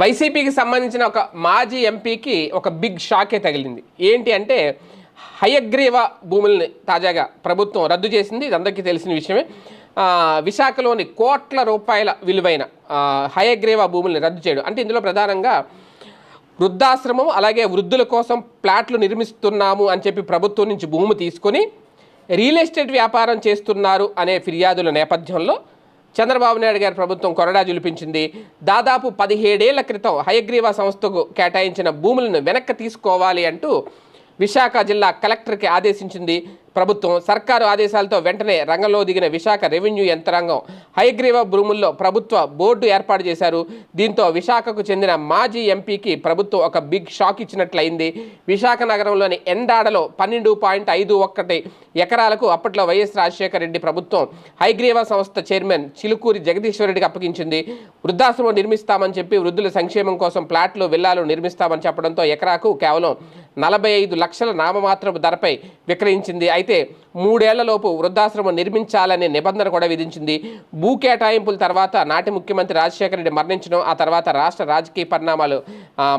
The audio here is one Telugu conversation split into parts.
వైసీపీకి సంబంధించిన ఒక మాజీ ఎంపీకి ఒక బిగ్ షాకే తగిలింది. ఏంటి అంటే హయగ్రీవ భూముల్ని తాజాగా ప్రభుత్వం రద్దు చేసింది. ఇది అందరికీ తెలిసిన విషయమే. విశాఖలోని కోట్ల రూపాయల విలువైన హయగ్రీవ భూముల్ని రద్దు చేయడం. అంటే ఇందులో ప్రధానంగా వృద్ధాశ్రమం అలాగే వృద్ధుల కోసం ప్లాట్లు నిర్మిస్తున్నాము అని చెప్పి ప్రభుత్వం నుంచి భూమి తీసుకొని రియల్ ఎస్టేట్ వ్యాపారం చేస్తున్నారు అనే ఫిర్యాదుల నేపథ్యంలో చంద్రబాబు నాయుడు గారి ప్రభుత్వం కొరడా జులిపించింది. దాదాపు పదిహేడేళ్ళ క్రితం హయగ్రీవ సంస్థకు కేటాయించిన భూములను వెనక్కి తీసుకోవాలి అంటూ విశాఖ జిల్లా కలెక్టర్కి ఆదేశించింది. ప్రభుత్వం సర్కారు ఆదేశాలతో వెంటనే రంగంలో దిగిన విశాఖ రెవెన్యూ యంత్రాంగం హయగ్రీవ భూముల్లో ప్రభుత్వ బోర్డు ఏర్పాటు చేశారు. దీంతో విశాఖకు చెందిన మాజీ ఎంపీకి ప్రభుత్వం ఒక బిగ్ షాక్ ఇచ్చినట్లయింది. విశాఖ నగరంలోని ఎండాడలో పన్నెండు పాయింట్ ఐదు ఒక్కటి ఎకరాలకు అప్పట్లో వైఎస్ రాజశేఖర రెడ్డి ప్రభుత్వం హైగ్రీవ సంస్థ చైర్మన్ చిలుకూరి జగదీశ్వరరెడ్డికి అప్పగించింది. వృద్ధాశ్రమం నిర్మిస్తామని చెప్పి వృద్ధుల సంక్షేమం కోసం ప్లాట్లు విల్లాలు నిర్మిస్తామని చెప్పడంతో ఎకరాకు కేవలం నలభై ఐదు లక్షల నామమాత్రపు ధరపై విక్రయించింది. అయితే మూడేళ్ళలోపు వృద్ధాశ్రమం నిర్మించాలనే నిబంధన కూడా విధించింది. భూ కేటాయింపుల తర్వాత నాటి ముఖ్యమంత్రి రాజశేఖర రెడ్డి మరణించడం ఆ తర్వాత రాష్ట్ర రాజకీయ పరిణామాలు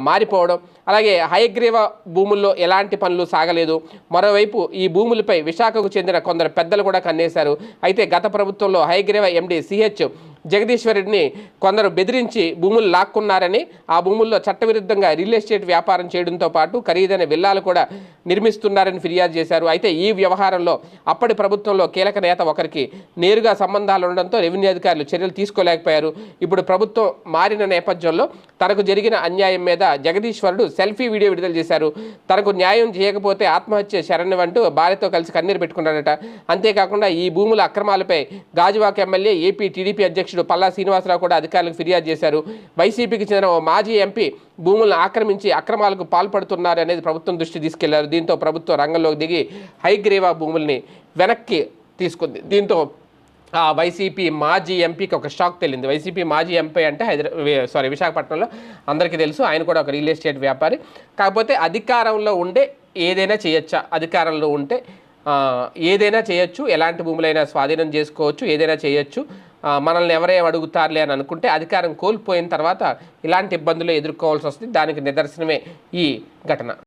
మారిపోవడం అలాగే హయగ్రీవ భూముల్లో ఎలాంటి పనులు సాగలేదు. మరోవైపు ఈ భూములపై విశాఖకు చెందిన కొందరు పెద్దలు కూడా కన్నేశారు. అయితే గత ప్రభుత్వంలో హయగ్రీవ ఎండి సిహెచ్ జగదీశ్వరుడిని కొందరు బెదిరించి భూములు లాక్కున్నారని ఆ భూముల్లో చట్టవిరుద్ధంగా రియల్ ఎస్టేట్ వ్యాపారం చేయడంతో పాటు ఖరీదైన విల్లాలు కూడా నిర్మిస్తున్నారని ఫిర్యాదు చేశారు. అయితే ఈ వ్యవహారంలో అప్పటి ప్రభుత్వంలో కీలక నేత ఒకరికి నేరుగా సంబంధాలు ఉండడంతో రెవెన్యూ అధికారులు చర్యలు తీసుకోలేకపోయారు. ఇప్పుడు ప్రభుత్వం మారిన నేపథ్యంలో తనకు జరిగిన అన్యాయం మీద జగదీశ్వరుడు సెల్ఫీ వీడియో విడుదల చేశారు. తనకు న్యాయం చేయకపోతే ఆత్మహత్య శరణ్యం అంటూ భార్యతో కలిసి కన్నీరు పెట్టుకున్నాడట అంతేకాకుండా ఈ భూముల అక్రమాలపై గాజువాక ఎమ్మెల్యే ఏపీ టీడీపీ అధ్యక్షుడు పల్లా శ్రీనివాసరావు కూడా అధికారులకు ఫిర్యాదు చేశారు. వైసీపీకి చెందిన ఓ మాజీ ఎంపీ భూములను ఆక్రమించి అక్రమాలకు పాల్పడుతున్నారు అనేది ప్రభుత్వం దృష్టి తీసుకెళ్ళారు. దీంతో ప్రభుత్వం రంగంలోకి దిగి హైగ్రీవా భూముల్ని వెనక్కి తీసుకుంది. దీంతో ఆ వైసీపీ మాజీ ఎంపీకి ఒక షాక్ తెలింది. వైసీపీ మాజీ ఎంపీ అంటే హైదరాబాద్ సారీ విశాఖపట్నంలో అందరికీ తెలుసు. ఆయన కూడా ఒక రియల్ ఎస్టేట్ వ్యాపారి. కాకపోతే అధికారంలో ఉండే ఏదైనా చేయొచ్చా? అధికారంలో ఉంటే ఏదైనా చేయొచ్చు. ఎలాంటి భూములైనా స్వాధీనం చేసుకోవచ్చు. ఏదైనా చేయొచ్చు. మనల్ని ఎవరేం అడుగుతారులే అని అనుకుంటే అధికారం కోల్పోయిన తర్వాత ఇలాంటి ఇబ్బందులు ఎదుర్కోవాల్సి వస్తుంది. దానికి నిదర్శనమే ఈ ఘటన.